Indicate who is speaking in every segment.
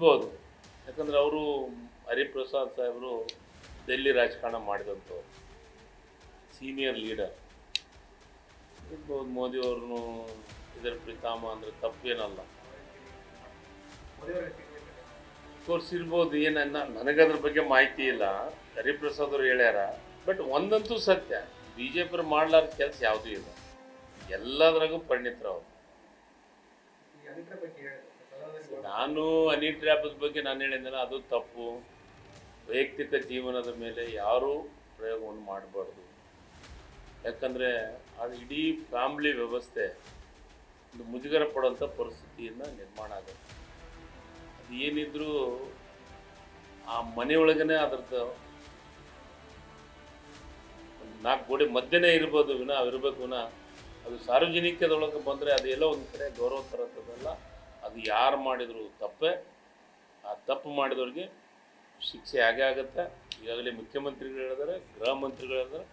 Speaker 1: ಇರ್ಬೋದು ಯಾಕಂದ್ರೆ ಅವರು ಹರಿಪ್ರಸಾದ್ ಸಾಹೇಬರು ಡೆಲ್ಲಿ ರಾಜಕಾರಣ ಮಾಡಿದಂಥವ್ರು. ಸೀನಿಯರ್ ಲೀಡರ್ ಮೋದಿ ಅವ್ರನ್ನು ಇದರ ಪ್ರಿತಾಮ ಅಂದರೆ ತಪ್ಪೇನಲ್ಲ. ಕೋರ್ಸ್ ಇರ್ಬೋದು ಏನನ್ನ ನನಗದ್ರ ಬಗ್ಗೆ ಮಾಹಿತಿ ಇಲ್ಲ. ಹರಿಪ್ರಸಾದ್ ಅವರು ಹೇಳ್ಯಾರ. ಬಟ್ ಒಂದಂತೂ ಸತ್ಯ ಬಿ ಜೆ ಪಿ ಮಾಡ್ಲಾರ ಕೆಲಸ ಯಾವುದೂ ಇಲ್ಲ. ಎಲ್ಲದ್ರಾಗೂ ಪಂಡಿತರ ಅವ್ರು. ನಾನು ಅನಿಲ್ ಟ್ರ್ಯಾಪದ ಬಗ್ಗೆ ನಾನು ಹೇಳಿದ್ದೇನೆ ಅದು ತಪ್ಪು. ವೈಯಕ್ತಿಕ ಜೀವನದ ಮೇಲೆ ಯಾರೂ ಪ್ರಯೋಗವನ್ನು ಮಾಡಬಾರ್ದು. ಯಾಕಂದರೆ ಅದು ಇಡೀ ಫ್ಯಾಮ್ಲಿ ವ್ಯವಸ್ಥೆ ಒಂದು ಮುಜುಗರ ಪಡೋಂಥ ಪರಿಸ್ಥಿತಿಯನ್ನು ನಿರ್ಮಾಣ ಆಗುತ್ತೆ. ಅದು ಏನಿದ್ರೂ ಆ ಮನೆಯೊಳಗೇ ಅದ್ರದ್ದು ನಾಲ್ಕು ಗೋಡೆ ಮಧ್ಯನೇ ಇರ್ಬೋದು ವಿನ ಇರಬೇಕು ವಿನ. ಅದು ಸಾರ್ವಜನಿಕದೊಳಗೆ ಬಂದರೆ ಅದೆಲ್ಲ ಒಂದು ಕಡೆ ಗೌರವ ತರೋಂಥದ್ದಲ್ಲ ಅದು ಯಾರು ಮಾಡಿದರೂ ತಪ್ಪೇ, ಆ ತಪ್ಪು ಮಾಡಿದವ್ರಿಗೆ ಶಿಕ್ಷೆ ಆಗೇ ಆಗುತ್ತೆ. ಈಗಾಗಲೇ ಮುಖ್ಯಮಂತ್ರಿಗಳು ಹೇಳಿದ್ರೆ, ಗೃಹ ಮಂತ್ರಿಗಳು ಹೇಳಿದ್ರೆ.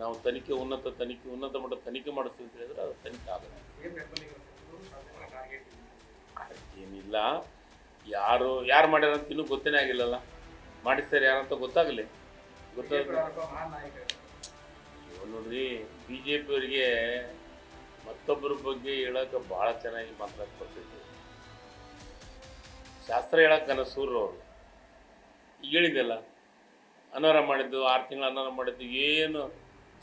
Speaker 1: ನಾವು ತನಿಖೆ, ಉನ್ನತ ತನಿಖೆ, ಉನ್ನತ ಮಟ್ಟ ತನಿಖೆ ಮಾಡಿಸ್ತೀವಿ ಅಂತ ಹೇಳಿದ್ರೆ ಅದು ತನಿಖೆ ಆಗುತ್ತೆ ಏನಿಲ್ಲ ಯಾರು ಯಾರು ಮಾಡ್ಯಾರ ಅಂತ ಇನ್ನೂ ಗೊತ್ತೇ ಆಗಿಲ್ಲಲ್ಲ. ಮಾಡಿಸ್ತಾರೆ ಯಾರಂತ ಗೊತ್ತಾಗಲಿ. ಗೊತ್ತಾಗ ನೋಡ್ರಿ ಬಿ ಜೆ ಪಿಯವರಿಗೆ ಮತ್ತೊಬ್ಬರ ಬಗ್ಗೆ ಹೇಳೋಕೆ ಭಾಳ ಚೆನ್ನಾಗಿ ಮಾತಾಡಕ್ಕೆ ಶಾಸ್ತ್ರ ಹೇಳಕ್ಕೆ ಅವರು. ಈಗ ಹೇಳಿದ್ದೆಲ್ಲ ಅನಾರ ಮಾಡಿದ್ದು, ಆರು ತಿಂಗಳು ಅನಾರ ಮಾಡಿದ್ದು, ಏನು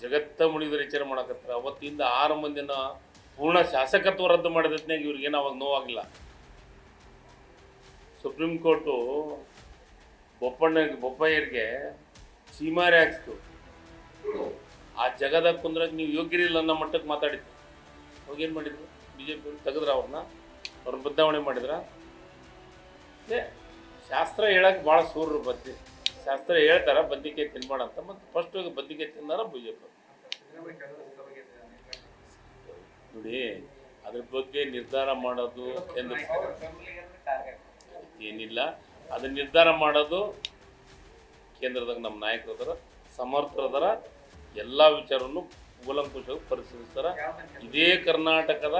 Speaker 1: ಜಗತ್ತ ಮುಳಿದ ವಿಚಾರ ಮಾಡಕತ್ತಾರ. ಅವತ್ತಿಂದ ಆರು ಮಂದಿನ ಪೂರ್ಣ ಶಾಸಕತ್ವ ರದ್ದು ಮಾಡಿದ್ನಾಗ ಇವ್ರಿಗೇನು ಅವಾಗ ನೋವಾಗಿಲ್ಲ ಸುಪ್ರೀಂ ಕೋರ್ಟು ಬೊಪ್ಪಣ್ಣ, ಬೊಪ್ಪಯ್ಯರಿಗೆ ಸೀಮಾರಿ ಹಾಕ್ಸ್ತು. ಆ ಜಗದ ಕುಂದ್ರಾಗ ನೀವು ಯೋಗ್ಯರಿಲ್ಲ ಅನ್ನೋ ಮಟ್ಟಕ್ಕೆ ಮಾತಾಡಿದ್ರು. ಅವಾಗೇನು ಮಾಡಿದ್ರು? ಬಿ ಜೆ ಪಿ ತೆಗೆದ್ರ ಅವ್ರನ್ನ? ಅವ್ರನ್ನ ಬದಲಾವಣೆ ಮಾಡಿದ್ರ? ಶಾಸ್ತ್ರ ಹೇಳಕ್ಕೆ ಭಾಳ ಸೂರ್ರು ಬದ್ದಿ ಶಾಸ್ತ್ರ ಹೇಳ್ತಾರ ಬದ್ನಿಕಾಯಿ ತಿನ್ಬೇಡ ಅಂತ. ಮತ್ತು ಫಸ್ಟ್ ಹೋಗಿ ಬದ್ನಿಕಾಯಿ ತಿನ್ನಾರ ಬಿಜೆಪಿ ನೋಡಿ, ಅದ್ರ ಬಗ್ಗೆ ನಿರ್ಧಾರ ಮಾಡೋದು ಕೇಂದ್ರ ಏನಿಲ್ಲ. ಅದನ್ನ ನಿರ್ಧಾರ ಮಾಡೋದು ಕೇಂದ್ರದಾಗ ನಮ್ಮ ನಾಯಕರು ಅದರ ಸಮರ್ಥರದರ ಎಲ್ಲ ವಿಚಾರವನ್ನು ಕೂಲಂಕುಷವಾಗಿ ಪರಿಶೀಲಿಸ್ತಾರ. ಇದೇ ಕರ್ನಾಟಕದ,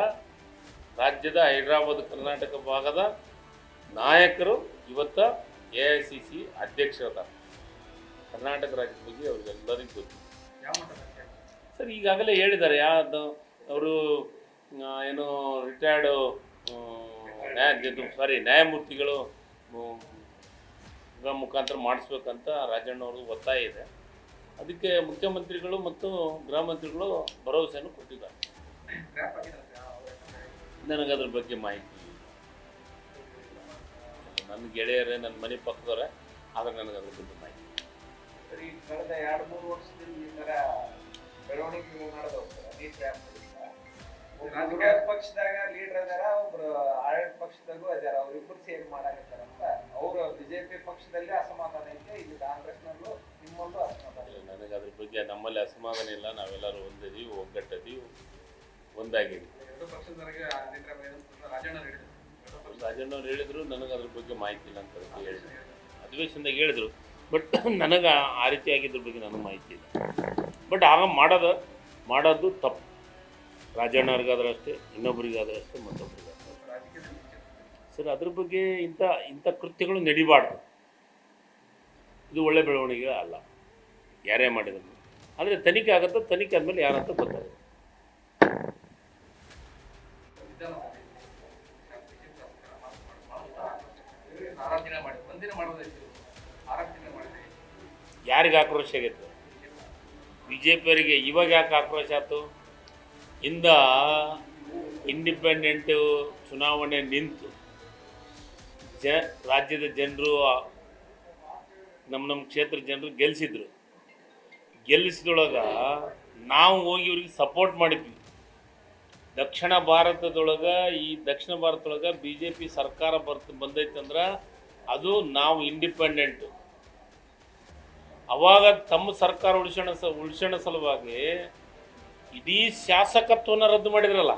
Speaker 1: ರಾಜ್ಯದ ಹೈದರಾಬಾದ್ ಕರ್ನಾಟಕ ಭಾಗದ ನಾಯಕರು ಇವತ್ತ ಎ ಐ ಸಿ ಸಿ ಅಧ್ಯಕ್ಷರ ಕರ್ನಾಟಕ ರಾಜ್ಯದ ಬಗ್ಗೆ ಅವ್ರಿಗೆಲ್ಲರಿಗೂ ಗೊತ್ತು. ಸರ್ ಈಗಾಗಲೇ ಹೇಳಿದ್ದಾರೆ ಯಾವುದು ಅವರು ಏನು ರಿಟೈರ್ಡು ನ್ಯಾಯ ಸಾರಿ ನ್ಯಾಯಮೂರ್ತಿಗಳು ಮುಖಾಂತರ ಮಾಡಿಸ್ಬೇಕಂತ ರಾಜಣ್ಣವರು ಒತ್ತಾಯ ಇದೆ. ಅದಕ್ಕೆ ಮುಖ್ಯಮಂತ್ರಿಗಳು ಮತ್ತು ಗೃಹ ಮಂತ್ರಿಗಳು ಭರವಸೆಯನ್ನು ಕೊಟ್ಟಿದ್ದಾರೆ. ನನಗದ್ರ ಬಗ್ಗೆ ಮಾಹಿತಿ. ನನ್ನ ಗೆಳೆಯರೇ ನನ್ನ ಮನೆ ಪಕ್ಕದವರೇ ಆದ್ರೆ ನನಗೆ ಅದ್ರ ಬಗ್ಗೆ ಮಾಹಿತಿ.
Speaker 2: ಈ ಕಳೆದ ಎರಡು ಮೂರು ವರ್ಷದಿಂದ ಈ ಥರ ಬೆಳವಣಿಗೆಗಳು ನಡೆದವು ರಾಜಕೀಯ ಇಂದ. ಪಕ್ಷದಾಗ ಲೀಡರ್ ಅದಾರ ಒಬ್ರು ಆಡಳಿತ ಪಕ್ಷದಾಗೂ ಅದಾರ ಅವ್ರಿಬ್ರು ಸೇರಿ ಮಾಡಾಕತ್ತಾರ ಅಂತ ಅವ್ರು ಬಿಜೆಪಿ ಪಕ್ಷದಲ್ಲಿ ಅಸಮಾಧಾನ ಐತೆ ಇಲ್ಲಿ ಕಾಂಗ್ರೆಸ್ನಲ್ಲೂ ನಿಮ್ಮಲ್ಲೂ ಅಸಮಾಧಾನ
Speaker 1: ಇಲ್ಲ, ನನಗೆ ಅದ್ರ ಬಗ್ಗೆ ನಮ್ಮಲ್ಲಿ ಅಸಮಾಧಾನ ಇಲ್ಲ ನಾವೆಲ್ಲರೂ ಒಂದಿದೀವಿ ಒಗ್ಗಟ್ಟದೀವಿ ಒಂದಾಗಿದ್ದೀವಿ
Speaker 2: ಎರಡು ಪಕ್ಷದವರೆಗೆ ರಾಜಣ್ಣ
Speaker 1: ರಾಜಣ್ಣವ್ರು ಹೇಳಿದ್ರು, ನನಗೆ ಅದ್ರ ಬಗ್ಗೆ ಮಾಹಿತಿ ಇಲ್ಲ ಅಂತ ಹೇಳಿದ್ರು. ಅಧಿವೇಶನದಾಗ ಹೇಳಿದ್ರು. ಬಟ್ ನನಗೆ ಆ ರೀತಿ ಆಗಿದ್ರ ಬಗ್ಗೆ ನನಗೆ ಮಾಹಿತಿ ಇಲ್ಲ. ಬಟ್ ಆಗ ಮಾಡೋದು ಮಾಡೋದು ತಪ್ಪು. ರಾಜಣ್ಣವ್ರಿಗಾದ್ರೂ ಅಷ್ಟೇ, ಇನ್ನೊಬ್ರಿಗಾದ್ರೂ ಅಷ್ಟೇ ಮತ್ತೊಬ್ರಿಗೆ ಅಷ್ಟೇ. ಸರ್, ಅದ್ರ ಬಗ್ಗೆ ಇಂಥ ಇಂಥ ಕೃತ್ಯಗಳು ನಡಿಬಾರ್ದು. ಇದು ಒಳ್ಳೆ ಬೆಳವಣಿಗೆ ಅಲ್ಲ. ಯಾರೇ ಮಾಡಿದ್ರು. ಆದರೆ ತನಿಖೆ ಆಗುತ್ತೆ, ತನಿಖೆ ಆದಮೇಲೆ ಯಾರಂತ ಗೊತ್ತಾಗುತ್ತೆ. ಯಾರಿಗೆ ಆಕ್ರೋಶ ಆಗಿತ್ತು ಬಿ ಜೆ ಪಿಯವರಿಗೆ ಇವಾಗ ಯಾಕೆ ಆಕ್ರೋಶ ಆಯ್ತು? ಇಂದ ಇಂಡಿಪೆಂಡೆಂಟು ಚುನಾವಣೆ ನಿಂತು ಜ, ರಾಜ್ಯದ ಜನರು ನಮ್ಮ ನಮ್ಮ ಕ್ಷೇತ್ರ ಜನರು ಗೆಲ್ಲಿಸಿದ್ರು ಗೆಲ್ಲಿಸಿದೊಳಗ ನಾವು ಹೋಗಿ ಇವ್ರಿಗೆ ಸಪೋರ್ಟ್ ಮಾಡಿದ್ವಿ. ದಕ್ಷಿಣ ಭಾರತದೊಳಗೆ ಈ ದಕ್ಷಿಣ ಭಾರತದೊಳಗೆ ಬಿ ಜೆ ಪಿ ಸರ್ಕಾರ ಬರ್ತ, ಬಂದೈತಂದ್ರೆ ಅದು ನಾವು ಇಂಡಿಪೆಂಡೆಂಟು ಅವಾಗ ತಮ್ಮ ಸರ್ಕಾರ ಉಳಿಸೋಣ ಸ, ಉಳಿಸೋಣ ಸಲುವಾಗಿ ಇಡೀ ಶಾಸಕತ್ವನ ರದ್ದು ಮಾಡಿದ್ರಲ್ಲ.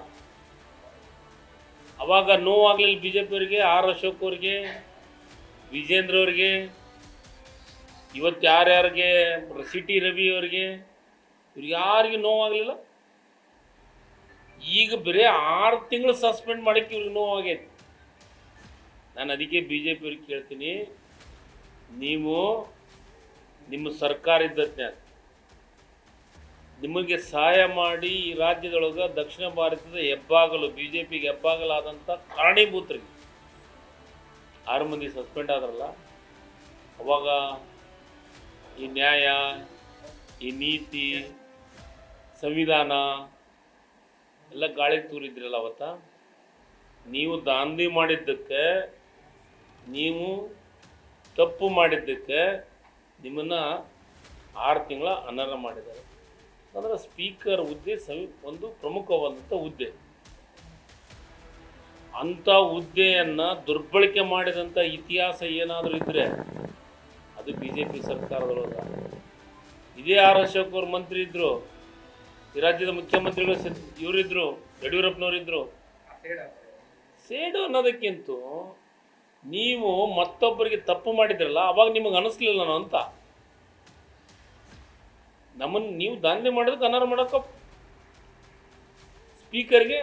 Speaker 1: ಅವಾಗ ನೋವಾಗಲಿಲ್ಲ ಬಿ ಜೆ ಪಿಯವರಿಗೆ ಆರ್ ಅಶೋಕ್ ಅವ್ರಿಗೆ, ವಿಜೇಂದ್ರ ಅವರಿಗೆ ಇವತ್ತು ಯಾರ್ಯಾರಿಗೆ ಸಿ ಟಿ ರವಿ ಅವ್ರಿಗೆ, ಇವ್ರಿಗೆ ಯಾರಿಗೆ ನೋವಾಗಲಿಲ್ಲ. ಈಗ ಬರೀ ಆರು ತಿಂಗಳು ಸಸ್ಪೆಂಡ್ ಮಾಡಕ್ಕೆ ಇವ್ರಿಗೆ ನೋವಾಗೈತಿ. ನಾನು ಅದಕ್ಕೆ ಬಿ ಜೆ ಪಿಯವ್ರಿಗೆ ಕೇಳ್ತೀನಿ, ನೀವು ನಿಮ್ಮ ಸರ್ಕಾರ ಇದ್ದತ್ನ್ಯಾಗ ನಿಮಗೆ ಸಹಾಯ ಮಾಡಿ ಈ ರಾಜ್ಯದೊಳಗೆ ದಕ್ಷಿಣ ಭಾರತದ ಹೆಬ್ಬಾಗಲು ಬಿ ಜೆ ಪಿಗೆ ಹೆಬ್ಬಾಗಲಾದಂಥ ಕಾರಣೀಭೂತರಿಗೆ. ಆರು ಮಂದಿ ಸಸ್ಪೆಂಡ್ ಆದ್ರಲ್ಲ, ಅವಾಗ ಈ ನ್ಯಾಯ, ಈ ನೀತಿ, ಸಂವಿಧಾನ ಎಲ್ಲ ಗಾಳಿಗೆ ತೂರಿದ್ರಲ್ಲ ಅವತ್ತ. ನೀವು ದಾಂಧಿ ಮಾಡಿದ್ದಕ್ಕೆ ನೀವು ತಪ್ಪು ಮಾಡಿದ್ದಕ್ಕೆ ನಿಮ್ಮನ್ನು ಆರು ತಿಂಗಳ ಅನರ್ಹ ಮಾಡಿದ್ದಾರೆ. ಅಂದರೆ ಸ್ಪೀಕರ್ ಹುದ್ದೆ ಸವಿ ಒಂದು ಪ್ರಮುಖವಾದಂಥ ಹುದ್ದೆ. ಅಂಥ ಹುದ್ದೆಯನ್ನು ದುರ್ಬಳಕೆ ಮಾಡಿದಂಥ ಇತಿಹಾಸ ಏನಾದರೂ ಇದ್ದರೆ ಅದು ಬಿ ಜೆ ಪಿ ಸರ್ಕಾರದೊಳಗೆ. ಇದೇ ಆರ್ ಅಶೋಕ್ ಅವ್ರ ಮಂತ್ರಿ ಇದ್ದರು ಈ ರಾಜ್ಯದ ಮುಖ್ಯಮಂತ್ರಿಗಳು ಇವರಿದ್ದರು ಯಡಿಯೂರಪ್ಪನವರಿದ್ದರು ಸೇಡು ಅನ್ನೋದಕ್ಕಿಂತ ನೀವು ಮತ್ತೊಬ್ಬರಿಗೆ ತಪ್ಪು ಮಾಡಿದ್ರಲ್ಲ, ಅವಾಗ ನಿಮಗೆ ಅನಿಸ್ಲಿಲ್ಲ ನಾನು ಅಂತ. ನಮ್ಮನ್ನು ನೀವು ದಾಂಧೆ ಮಾಡೋದಕ್ಕೆ ಅನರ್ಹ ಮಾಡೋಕೆ ಸ್ಪೀಕರ್ಗೆ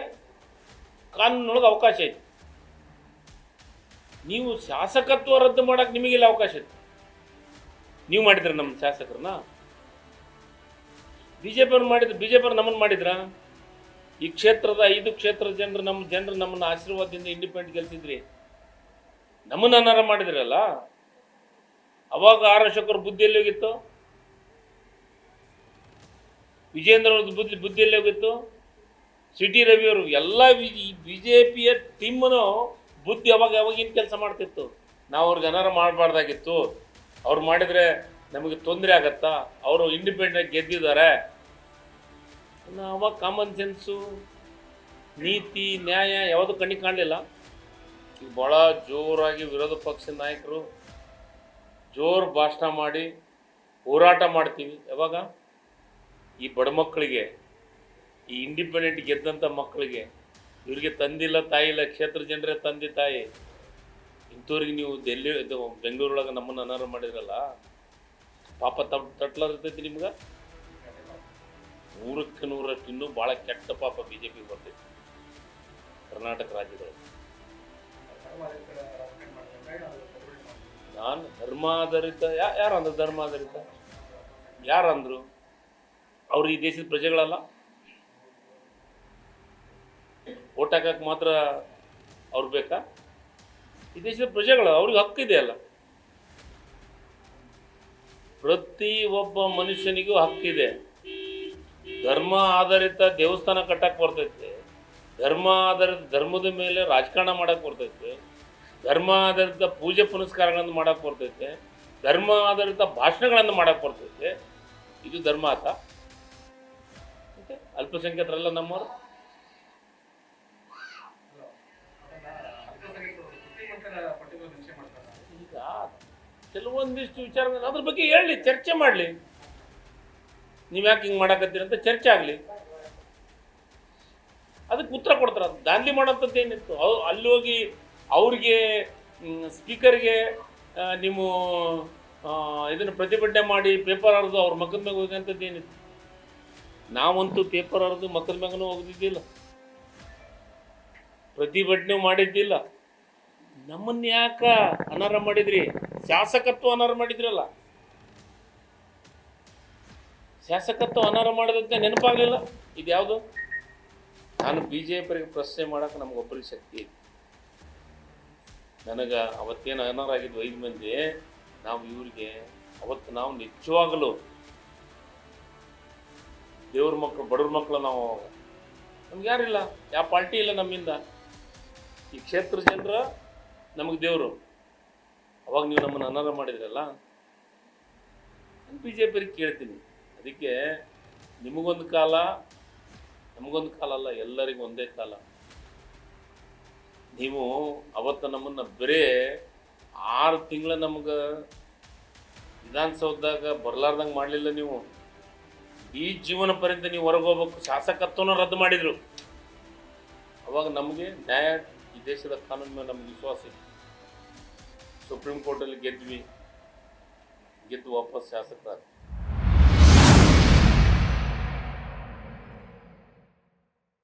Speaker 1: ಕಾನೂನೊಳಗೆ ಅವಕಾಶ ಐತಿ. ನೀವು ಶಾಸಕತ್ವ ರದ್ದು ಮಾಡೋಕೆ ನಿಮಗೆಲ್ಲ ಅವಕಾಶ ಐತಿ. ನೀವು ಮಾಡಿದ್ರೆ ನಮ್ಮ ಶಾಸಕರನ್ನ. ಬಿ ಜೆ ಪಿಯವ್ರು ಮಾಡಿದ್ರು ಬಿ ಜೆ ಪಿಯವ್ರು ನಮ್ಮನ್ನು ಮಾಡಿದ್ರ? ಈ ಕ್ಷೇತ್ರದ ಐದು ಕ್ಷೇತ್ರದ ಜನರು ನಮ್ಮ ಜನರು ನಮ್ಮನ್ನು ಆಶೀರ್ವಾದದಿಂದ ಇಂಡಿಪೆಂಡೆಂಟ್ ಗೆಲ್ಸಿದ್ರಿ. ನಮ್ಮನ್ನು ಅನಾರ ಮಾಡಿದ್ರಲ್ಲ, ಅವಾಗ ಆರಶಕರ ಅಶೋಕರ ಬುದ್ಧಿ ಎಲ್ಲಿ ಹೋಗಿತ್ತು? ವಿಜೇಂದ್ರ ಅವ್ರದ್ದು ಬುದ್ಧಿ ಬುದ್ಧಿ ಎಲ್ಲಿ ಹೋಗಿತ್ತು? ಸಿ ಟಿ ರವಿ ಅವರು, ಎಲ್ಲ ಬಿ ಜೆ ಪಿಯ ಟೀಮ್ನು ಬುದ್ಧಿ ಅವಾಗ ಯಾವಾಗಿನ ಕೆಲಸ ಮಾಡ್ತಿತ್ತು. ನಾವು ಅವ್ರಿಗೆ ಅನಾರ ಮಾಡಬಾರ್ದಾಗಿತ್ತು, ಅವ್ರು ಮಾಡಿದರೆ ನಮಗೆ ತೊಂದರೆ ಆಗತ್ತಾ, ಅವರು ಇಂಡಿಪೆಂಡೆಂಟ್ ಗೆದ್ದಿದ್ದಾರೆ. ಅವಾಗ ಕಾಮನ್ ಸೆನ್ಸು ನೀತಿ, ನ್ಯಾಯ ಯಾವುದು ಕಣ್ಣಿಗೆ ಕಾಣಲಿಲ್ಲ. ಈಗ ಭಾಳ ಜೋರಾಗಿ ವಿರೋಧ ಪಕ್ಷದ ನಾಯಕರು ಜೋರು ಭಾಷಣ ಮಾಡಿ ಹೋರಾಟ ಮಾಡ್ತೀವಿ. ಯಾವಾಗ? ಈ ಬಡ ಮಕ್ಕಳಿಗೆ, ಈ ಇಂಡಿಪೆಂಡೆಂಟ್ ಗೆದ್ದಂಥ ಮಕ್ಕಳಿಗೆ. ಇವರಿಗೆ ತಂದಿಲ್ಲ ತಾಯಿ ಇಲ್ಲ, ಕ್ಷೇತ್ರ ಜನರೇ ತಂದೆ, ತಾಯಿ. ಇಂಥವ್ರಿಗೆ ನೀವು ಡೆಲ್ಲಿ ಇದು ಬೆಂಗಳೂರೊಳಗೆ ನಮ್ಮನ್ನು ಅನಾರ ಮಾಡಿದ್ರಲ್ಲ, ಪಾಪ ತಪ್ ತಟ್ಲಾರ್ತೈತಿ ನಿಮ್ಗೆ? ನೂರಕ್ಕೆ ನೂರಷ್ಟು ಇನ್ನೂ ಭಾಳ ಕೆಟ್ಟ ಪಾಪ ಬಿ ಜೆ ಪಿ ಬರ್ತೈತಿ. ಕರ್ನಾಟಕ ರಾಜ್ಯದೊಳಗೆ. ಧರ್ಮಾಧಾರಿತ ಯಾರು ಅಂದ್ರು ಧರ್ಮಾಧಾರಿತ? ಯಾರಂದ್ರು? ಅವ್ರು ಈ ದೇಶದ ಪ್ರಜೆಗಳಲ್ಲ? ಓಟ್ ಹಾಕಕ್ಕೆ ಮಾತ್ರ ಅವ್ರು ಬೇಕಾ? ಈ ದೇಶದ ಪ್ರಜೆಗಳು, ಅವ್ರಿಗೆ ಹಕ್ಕಿದೆ ಅಲ್ಲ. ಪ್ರತಿ ಒಬ್ಬ ಮನುಷ್ಯನಿಗೂ ಹಕ್ಕಿದೆ ಧರ್ಮ ಆಧಾರಿತ ದೇವಸ್ಥಾನ ಕಟ್ಟಕ್ಕೆ ಬರ್ತೈತೆ. ಧರ್ಮ ಆಧಾರಿತ ಧರ್ಮದ ಮೇಲೆ ರಾಜಕಾರಣ ಮಾಡಕ್ಕೆ ಬರ್ತೈತೆ. ಧರ್ಮ ಆಧಾರಿತ ಪೂಜೆ ಪುನಸ್ಕಾರಗಳನ್ನು ಮಾಡಕ್ಕೆ ಬರ್ತೈತೆ. ಧರ್ಮ ಆಧಾರಿತ ಭಾಷಣಗಳನ್ನು ಮಾಡಕ್ಕೆ ಬರ್ತೈತೆ. ಇದು ಧರ್ಮ ಆತ. ಅಲ್ಪಸಂಖ್ಯಾತರಲ್ಲ ನಮ್ಮವರು? ಈಗ ಕೆಲವೊಂದಿಷ್ಟು ವಿಚಾರ ಅದ್ರ ಬಗ್ಗೆ ಹೇಳಿ, ಚರ್ಚೆ ಮಾಡಲಿ. ನೀವು ಯಾಕೆ ಹಿಂಗೆ ಮಾಡಕತ್ತೀರಿ ಅಂತ ಚರ್ಚೆ ಆಗಲಿ. ಅದಕ್ಕೆ ಉತ್ತರ ಕೊಡ್ತಾರೆ. ದಾಂಧಿ ದಾಂಧಲಿ ಮಾಡೋಂಥದ್ದು ಏನಿತ್ತು ಅವು ಅಲ್ಲಿ ಹೋಗಿ ಅವ್ರಿಗೆ ಸ್ಪೀಕರ್ಗೆ ನೀವು ಇದನ್ನು ಪ್ರತಿಭಟನೆ ಮಾಡಿ ಪೇಪರ್ ಹರಿದು ಅವ್ರ ಮಕ್ಕದ ಮ್ಯಾಗ ಹೋಗೋಂಥದ್ದು ಏನಿತ್ತು? ನಾವಂತೂ ಪೇಪರ್ ಹರಿದು ಮಕ್ಕದ ಮ್ಯಾಗನೂ ಹೋಗ್ದಿದ್ದಿಲ್ಲ. ಪ್ರತಿಭಟನೆ ಮಾಡಿದ್ದಿಲ್ಲ. ನಮ್ಮನ್ನ ಯಾಕ ಅನರ್ಹ ಮಾಡಿದ್ರಿ? ಶಾಸಕತ್ವ ಅನರ್ಹ ಮಾಡಿದ್ರಲ್ಲ. ಶಾಸಕತ್ವ ಅನರ್ಹ ಮಾಡಿದಂತೆ ನೆನಪಾಗಲಿಲ್ಲ? ಇದ್ಯಾವುದು? ನಾನು ಬಿ ಜೆ ಪಿಗೆ ಪ್ರಶ್ನೆ ಮಾಡೋಕೆ ನಮಗೊಬ್ಬರಿಗೆ ಶಕ್ತಿ ಐತಿ ನನಗೆ ಅವತ್ತೇನು ಅನಾರಾಗಿದ್ದು ಐದು ಮಂದಿ, ನಾವು ಇವ್ರಿಗೆ ಅವತ್ತು ನಾವು ನಿಜವಾಗಲೂ ದೇವ್ರ ಮಕ್ಕಳು ಬಡವ್ರ ಮಕ್ಕಳು ನಾವು. ನಮ್ಗೆ ಯಾರಿಲ್ಲ ಯಾವ ಪಾರ್ಟಿ ಇಲ್ಲ ನಮ್ಮಿಂದ. ಈ ಕ್ಷೇತ್ರ ಜನರು ನಮಗೆ ದೇವರು. ಅವಾಗ ನೀವು ನಮ್ಮನ್ನು ಅನರ್ಹ ಮಾಡಿದ್ರಲ್ಲ ಬಿ ಜೆ ಪಿರಿಗೆ ಕೇಳ್ತೀನಿ. ಅದಕ್ಕೆ ನಿಮಗೊಂದು ಕಾಲ, ನಮಗೊಂದು ಕಾಲ ಅಲ್ಲ ಎಲ್ಲರಿಗೂ ಒಂದೇ ಕಾಲ. ನೀವು ಅವತ್ತು ನಮ್ಮನ್ನು ಬರೀ ಆರು ತಿಂಗಳ ನಮ್ಗೆ ವಿಧಾನಸೌಧದಾಗ ಬರಲಾರ್ದಂಗೆ ಮಾಡಲಿಲ್ಲ ನೀವು. ಈ ಜೀವನ ಪರ್ಯಂತ ನೀವು ಹೊರಗೆ ಹೋಗ್ಬೇಕು. ಶಾಸಕತ್ವನ ರದ್ದು ಮಾಡಿದರು. ಅವಾಗ ನಮಗೆ ನ್ಯಾಯ ಈ ದೇಶದ ಕಾನೂನು ಮೇಲೆ ನಮ್ಗೆ ವಿಶ್ವಾಸ ಇತ್ತು ಸುಪ್ರೀಂ ಕೋರ್ಟಲ್ಲಿ ಗೆದ್ವಿ. ಗೆದ್ದು ವಾಪಸ್ ಶಾಸಕರಾದ